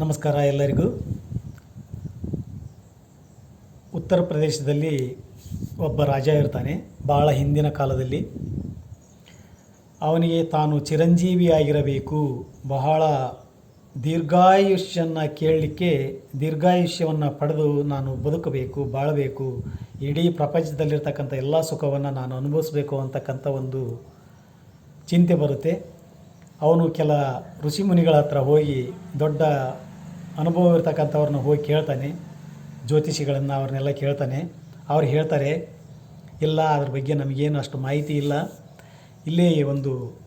ನಮಸ್ಕಾರ ಎಲ್ಲರಿಗೂ. ಉತ್ತರ ಪ್ರದೇಶದಲ್ಲಿ ಒಬ್ಬ ರಾಜ ಇರ್ತಾನೆ ಭಾಳ ಹಿಂದಿನ ಕಾಲದಲ್ಲಿ. ಅವನಿಗೆ ತಾನು ಚಿರಂಜೀವಿಯಾಗಿರಬೇಕು. ಬಹಳ ದೀರ್ಘಾಯುಷ್ಯನ್ನು ಕೇಳಲಿಕ್ಕೆ ದೀರ್ಘಾಯುಷ್ಯವನ್ನು ಪಡೆದು ನಾನು ಬದುಕಬೇಕು, ಬಾಳಬೇಕು. ಇಡೀ ಪ್ರಪಂಚದಲ್ಲಿರ್ತಕ್ಕಂಥ ಎಲ್ಲ ಸುಖವನ್ನು ನಾನು ಅನುಭವಿಸಬೇಕು ಅಂತಕ್ಕಂಥ ಒಂದು ಚಿಂತೆ ಬರುತ್ತೆ. ಅವನು ಕೆಲ ಋಷಿಮುನಿಗಳ ಹತ್ರ ಹೋಗಿ ದೊಡ್ಡ ಅನುಭವ ಇರ್ತಕ್ಕಂಥವ್ರನ್ನ ಹೋಗಿ ಕೇಳ್ತಾನೆ, ಜ್ಯೋತಿಷಿಗಳನ್ನು ಅವ್ರನ್ನೆಲ್ಲ ಕೇಳ್ತಾನೆ. ಅವ್ರು ಹೇಳ್ತಾರೆ, ಇಲ್ಲ, ಅದ್ರ ಬಗ್ಗೆ ನಮಗೇನು ಅಷ್ಟು ಮಾಹಿತಿ ಇಲ್ಲ. ಇಲ್ಲೇ ಒಂದು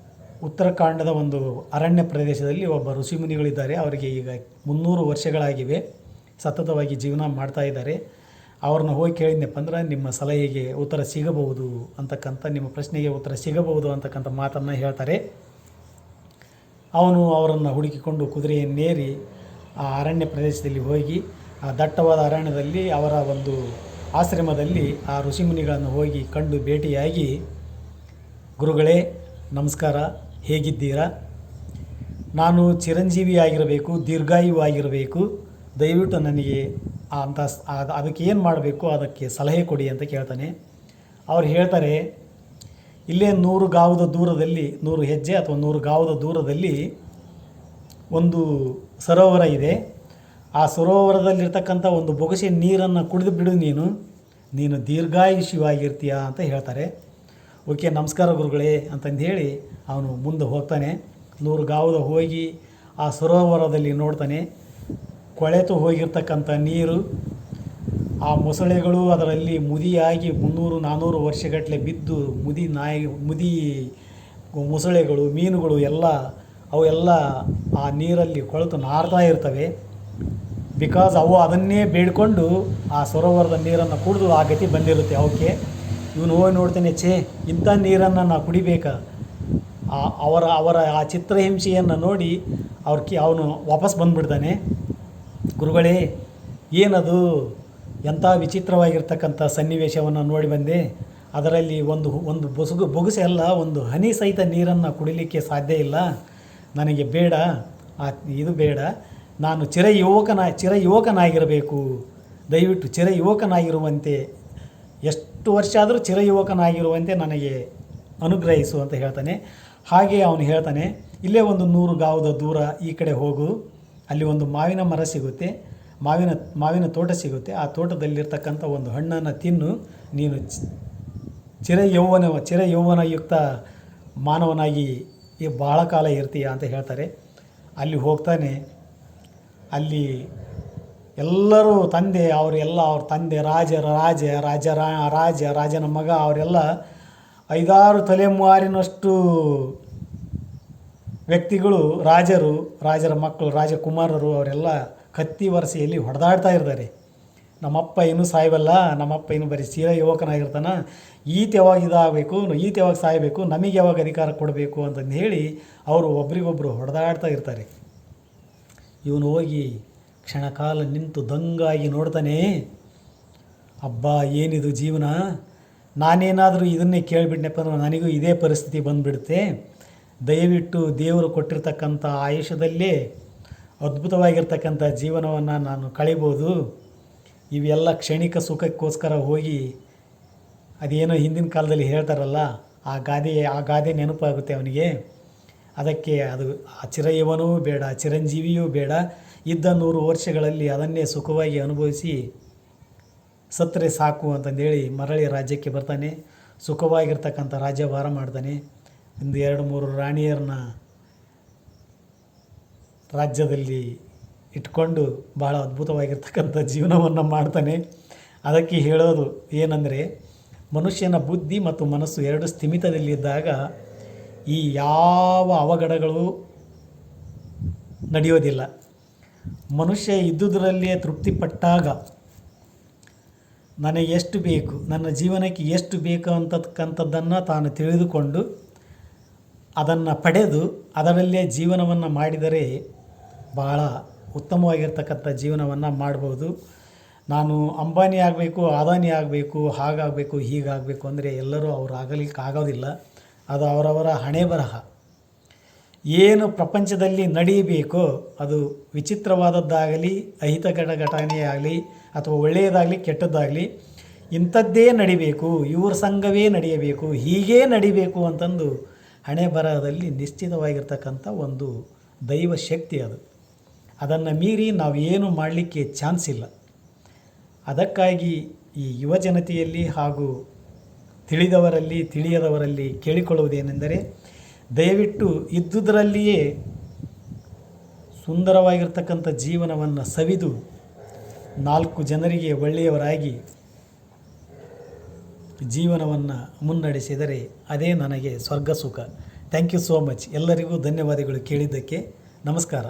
ಉತ್ತರಾಖಂಡದ ಒಂದು ಅರಣ್ಯ ಪ್ರದೇಶದಲ್ಲಿ ಒಬ್ಬ ಋಷಿಮುನಿಗಳಿದ್ದಾರೆ. ಅವರಿಗೆ ಈಗ ಮುನ್ನೂರು ವರ್ಷಗಳಾಗಿವೆ. ಸತತವಾಗಿ ಜೀವನ ಮಾಡ್ತಾ ಇದ್ದಾರೆ. ಅವ್ರನ್ನ ಹೋಗಿ ಕೇಳಿದ್ನಪ್ಪ ಅಂದ್ರೆ, ನಿಮ್ಮ ಸಲಹೆಗೆ ಉತ್ತರ ಸಿಗಬಹುದು ಅಂತಕ್ಕಂಥ, ನಿಮ್ಮ ಪ್ರಶ್ನೆಗೆ ಉತ್ತರ ಸಿಗಬಹುದು ಅಂತಕ್ಕಂಥ ಮಾತನ್ನು ಹೇಳ್ತಾರೆ. ಅವನು ಅವರನ್ನು ಹುಡುಕಿಕೊಂಡು ಕುದುರೆಯನ್ನೇರಿ ಆ ಅರಣ್ಯ ಪ್ರದೇಶದಲ್ಲಿ ಹೋಗಿ, ಆ ದಟ್ಟವಾದ ಅರಣ್ಯದಲ್ಲಿ ಅವರ ಒಂದು ಆಶ್ರಮದಲ್ಲಿ ಆ ಋಷಿಮುನಿಗಳನ್ನು ಹೋಗಿ ಕಂಡು ಭೇಟಿಯಾಗಿ, ಗುರುಗಳೇ, ನಮಸ್ಕಾರ, ಹೇಗಿದ್ದೀರಾ? ನಾನು ಚಿರಂಜೀವಿಯಾಗಿರಬೇಕು ದೀರ್ಘಾಯು ಆಗಿರಬೇಕು ದಯವಿಟ್ಟು ನನಗೆ ಅಂತ ಅದಕ್ಕೆ ಏನು ಮಾಡಬೇಕು, ಅದಕ್ಕೆ ಸಲಹೆ ಕೊಡಿ ಅಂತ ಕೇಳ್ತಾನೆ. ಅವ್ರು ಹೇಳ್ತಾರೆ, ಇಲ್ಲೇ ನೂರು ಗಾವದ ದೂರದಲ್ಲಿ, ನೂರು ಹೆಜ್ಜೆ ಅಥವಾ ನೂರು ಗಾವದ ದೂರದಲ್ಲಿ ಒಂದು ಸರೋವರ ಇದೆ. ಆ ಸರೋವರದಲ್ಲಿರ್ತಕ್ಕಂಥ ಒಂದು ಬೊಗಸೆ ನೀರನ್ನು ಕುಡಿದು ಬಿಡು ನೀನು. ನೀನು ದೀರ್ಘಾಯುಷಿಯಾಗಿರ್ತೀಯ ಅಂತ ಹೇಳ್ತಾರೆ. ಓಕೆ, ನಮಸ್ಕಾರ ಗುರುಗಳೇ ಅಂತಂದು ಹೇಳಿ ಅವನು ಮುಂದೆ ಹೋಗ್ತಾನೆ. ನೂರು ಗಾವದ ಹೋಗಿ ಆ ಸರೋವರದಲ್ಲಿ ನೋಡ್ತಾನೆ. ಕೊಳೆತು ಹೋಗಿರ್ತಕ್ಕಂಥ ನೀರು, ಆ ಮೊಸಳೆಗಳು ಅದರಲ್ಲಿ ಮುದಿಯಾಗಿ ಮುನ್ನೂರು ನಾನ್ನೂರು ವರ್ಷಗಟ್ಟಲೆ ಬಿದ್ದು ಮುದಿ ನಾಯಿ, ಮುದಿ ಮೊಸಳೆಗಳು, ಮೀನುಗಳು ಎಲ್ಲ ಅವೆಲ್ಲ ಆ ನೀರಲ್ಲಿ ಕೊಳೆತು ನಾರ್ತಾ ಇರ್ತವೆ. ಬಿಕಾಸ್ ಅವು ಅದನ್ನೇ ಬೇಡಿಕೊಂಡು ಆ ಸರೋವರದ ನೀರನ್ನು ಕುಡಿದು ಆ ಗತಿ ಬಂದಿರುತ್ತೆ. ಅವಕ್ಕೆ ಇವನು ಹೋಗಿ ನೋಡ್ತಾನೆ, ಛೇ, ಇಂಥ ನೀರನ್ನು ನಾನು ಕುಡಿಬೇಕಾ? ಅವರ ಅವರ ಆ ಚಿತ್ರಹಿಂಸೆಯನ್ನು ನೋಡಿ ಅವ್ರ ಕಿ ಅವನು ವಾಪಸ್ ಬಂದುಬಿಡ್ತಾನೆ. ಗುರುಗಳೇ, ಏನದು? ಎಂಥ ವಿಚಿತ್ರವಾಗಿರ್ತಕ್ಕಂಥ ಸನ್ನಿವೇಶವನ್ನು ನೋಡಿ ಬಂದೆ. ಅದರಲ್ಲಿ ಒಂದು ಒಂದು ಬೊಸುಗು, ಬೊಗಸೆ ಅಲ್ಲ, ಒಂದು ಹನಿ ಸಹಿತ ನೀರನ್ನು ಕುಡಿಲಿಕ್ಕೆ ಸಾಧ್ಯ ಇಲ್ಲ. ನನಗೆ ಬೇಡ, ಆ, ಇದು ಬೇಡ. ನಾನು ಚಿರ ಯುವಕನ ಚಿರ ಯುವಕನಾಗಿರಬೇಕು ದಯವಿಟ್ಟು ಚಿರ ಯುವಕನಾಗಿರುವಂತೆ ಎಷ್ಟು ವರ್ಷ ಆದರೂ ಚಿರ ಯುವಕನಾಗಿರುವಂತೆ ನನಗೆ ಅನುಗ್ರಹಿಸು ಅಂತ ಹೇಳ್ತಾನೆ. ಹಾಗೆ ಅವನು ಹೇಳ್ತಾನೆ, ಇಲ್ಲೇ ಒಂದು ನೂರು ಗಾವದ ದೂರ ಈ ಕಡೆ ಹೋಗು. ಅಲ್ಲಿ ಒಂದು ಮಾವಿನ ಮರ ಸಿಗುತ್ತೆ. ಮಾವಿನ ಮಾವಿನ ತೋಟ ಸಿಗುತ್ತೆ. ಆ ತೋಟದಲ್ಲಿರ್ತಕ್ಕಂಥ ಒಂದು ಹಣ್ಣನ್ನು ತಿನ್ನು. ನೀನು ಚಿರ ಯೌವನ ಚಿರ ಯೌವನಯುಕ್ತ ಮಾನವನಾಗಿ ಈ ಭಾಳ ಕಾಲ ಇರ್ತೀಯ ಅಂತ ಹೇಳ್ತಾರೆ. ಅಲ್ಲಿ ಹೋಗ್ತಾನೆ. ಅಲ್ಲಿ ಎಲ್ಲರೂ ತಂದೆ, ಅವರೆಲ್ಲ ಅವ್ರ ತಂದೆ ರಾಜರ ರಾಜ ರಾಜ ರಾಜ, ರಾಜನ ಮಗ, ಅವರೆಲ್ಲ ಐದಾರು ತಲೆಮಾರಿನಷ್ಟು ವ್ಯಕ್ತಿಗಳು, ರಾಜರು, ರಾಜರ ಮಕ್ಕಳು, ರಾಜಕುಮಾರರು, ಅವರೆಲ್ಲ ಕತ್ತಿ ವರಸೆಯಲ್ಲಿ ಹೊಡೆದಾಡ್ತಾ ಇರ್ತಾರೆ. ನಮ್ಮಪ್ಪ ಇನ್ನೂ ಸಾಯ್ಬಲ್ಲ ನಮ್ಮಪ್ಪ ಇನ್ನೂ ಬರೀ ಸೀರ ಯುವಕನಾಗಿರ್ತಾನ ಈತ ಯಾವಾಗ ಇದಾಗಬೇಕು ಈತ ಯಾವಾಗ ಸಾಯಬೇಕು, ನಮಗೆ ಯಾವಾಗ ಅಧಿಕಾರ ಕೊಡಬೇಕು ಅಂತಂದು ಹೇಳಿ ಅವರು ಒಬ್ರಿಗೊಬ್ಬರು ಹೊಡೆದಾಡ್ತಾ ಇರ್ತಾರೆ. ಇವನು ಹೋಗಿ ಕ್ಷಣಕಾಲ ನಿಂತು ದಂಗಾಗಿ ನೋಡ್ತಾನೆ, ಅಬ್ಬಾ, ಏನಿದು ಜೀವನ? ನಾನೇನಾದರೂ ಇದನ್ನೇ ಕೇಳಿಬಿಟ್ನಪ್ಪ ಅಂದ್ರೆ ನನಗೂ ಇದೇ ಪರಿಸ್ಥಿತಿ ಬಂದುಬಿಡುತ್ತೆ. ದಯವಿಟ್ಟು ದೇವರು ಕೊಟ್ಟಿರ್ತಕ್ಕಂಥ ಆಯುಷ್ಯದಲ್ಲೇ ಅದ್ಭುತವಾಗಿರ್ತಕ್ಕಂಥ ಜೀವನವನ್ನು ನಾನು ಕಳಿಬೋದು. ಇವೆಲ್ಲ ಕ್ಷಣಿಕ ಸುಖಕ್ಕೋಸ್ಕರ ಹೋಗಿ ಅದೇನೋ ಹಿಂದಿನ ಕಾಲದಲ್ಲಿ ಹೇಳ್ತಾರಲ್ಲ, ಆ ಗಾದೆ ಆ ಗಾದೆ ನೆನಪಾಗುತ್ತೆ ಅವನಿಗೆ. ಅದಕ್ಕೆ ಅದು ಆ ಚಿರಯವನೂ ಬೇಡ ಚಿರಂಜೀವಿಯೂ ಬೇಡ. ಇದ್ದ ನೂರು ವರ್ಷಗಳಲ್ಲಿ ಅದನ್ನೇ ಸುಖವಾಗಿ ಅನುಭವಿಸಿ ಸತ್ತರೆ ಸಾಕು ಅಂತಂದೇಳಿ ಮರಳಿ ರಾಜ್ಯಕ್ಕೆ ಬರ್ತಾನೆ. ಸುಖವಾಗಿರ್ತಕ್ಕಂಥ ರಾಜ್ಯಭಾರ ಮಾಡ್ತಾನೆ. ಒಂದು ಎರಡು ಮೂರು ರಾಣಿಯರನ್ನ ರಾಜ್ಯದಲ್ಲಿ ಇಟ್ಕೊಂಡು ಭಾಳ ಅದ್ಭುತವಾಗಿರ್ತಕ್ಕಂಥ ಜೀವನವನ್ನು ಮಾಡ್ತಾನೆ. ಅದಕ್ಕೆ ಹೇಳೋದು ಏನಂದರೆ, ಮನುಷ್ಯನ ಬುದ್ಧಿ ಮತ್ತು ಮನಸ್ಸು ಎರಡು ಸ್ಥಿಮಿತದಲ್ಲಿದ್ದಾಗ ಈ ಯಾವ ಅವಘಡಗಳು ನಡೆಯೋದಿಲ್ಲ. ಮನುಷ್ಯ ಇದ್ದುದರಲ್ಲಿಯೇ ತೃಪ್ತಿಪಟ್ಟಾಗ ನನಗೆ ಎಷ್ಟು ಬೇಕು, ನನ್ನ ಜೀವನಕ್ಕೆ ಎಷ್ಟು ಬೇಕು ಅಂತಕ್ಕಂಥದ್ದನ್ನು ತಾನು ತಿಳಿದುಕೊಂಡು ಅದನ್ನು ಪಡೆದು ಅದರಲ್ಲೇ ಜೀವನವನ್ನು ಮಾಡಿದರೆ ಬಹಳ ಉತ್ತಮವಾಗಿರ್ತಕ್ಕಂಥ ಜೀವನವನ್ನು ಮಾಡ್ಬೋದು. ನಾನು ಅಂಬಾನಿ ಆಗಬೇಕು ಅದಾನಿ ಆಗಬೇಕು, ಹಾಗಾಗಬೇಕು, ಹೀಗಾಗಬೇಕು ಅಂದರೆ ಎಲ್ಲರೂ ಅವ್ರು ಆಗಲಿಕ್ಕೆ ಆಗೋದಿಲ್ಲ. ಅದು ಅವರವರ ಹಣೆ ಬರಹ. ಏನು ಪ್ರಪಂಚದಲ್ಲಿ ನಡೆಯಬೇಕೋ ಅದು ವಿಚಿತ್ರವಾದದ್ದಾಗಲಿ, ಅಹಿತಕರ ಘಟನೆ ಆಗಲಿ ಅಥವಾ ಒಳ್ಳೆಯದಾಗಲಿ, ಕೆಟ್ಟದ್ದಾಗಲಿ, ಇಂಥದ್ದೇ ನಡಿಬೇಕು, ಇವ್ರ ಸಂಘವೇ ನಡೆಯಬೇಕು, ಹೀಗೇ ನಡಿಬೇಕು ಅಂತಂದು ಹಣೆ ಬರಹದಲ್ಲಿ ನಿಶ್ಚಿತವಾಗಿರ್ತಕ್ಕಂಥ ಒಂದು ದೈವ ಶಕ್ತಿ ಅದು. ಅದನ್ನು ಮೀರಿ ನಾವು ಏನು ಮಾಡಲಿಕ್ಕೆ ಚಾನ್ಸ್ ಇಲ್ಲ. ಅದಕ್ಕಾಗಿ ಈ ಯುವ ಜನತೆಯಲ್ಲಿ ಹಾಗೂ ತಿಳಿದವರಲ್ಲಿ, ತಿಳಿಯದವರಲ್ಲಿ ಕೇಳಿಕೊಳ್ಳುವುದೇನೆಂದರೆ, ದಯವಿಟ್ಟು ಇದ್ದುದರಲ್ಲಿಯೇ ಸುಂದರವಾಗಿರ್ತಕ್ಕಂಥ ಜೀವನವನ್ನು ಸವಿದು ನಾಲ್ಕು ಜನರಿಗೆ ಒಳ್ಳೆಯವರಾಗಿ ಜೀವನವನ್ನು ಮುನ್ನಡೆಸಿದರೆ ಅದೇ ನನಗೆ ಸ್ವರ್ಗ ಸುಖ ಥ್ಯಾಂಕ್ ಯು ಸೋ ಮಚ್ ಎಲ್ಲರಿಗೂ ಧನ್ಯವಾದಗಳು ಕೇಳಿದ್ದಕ್ಕೆ. ನಮಸ್ಕಾರ.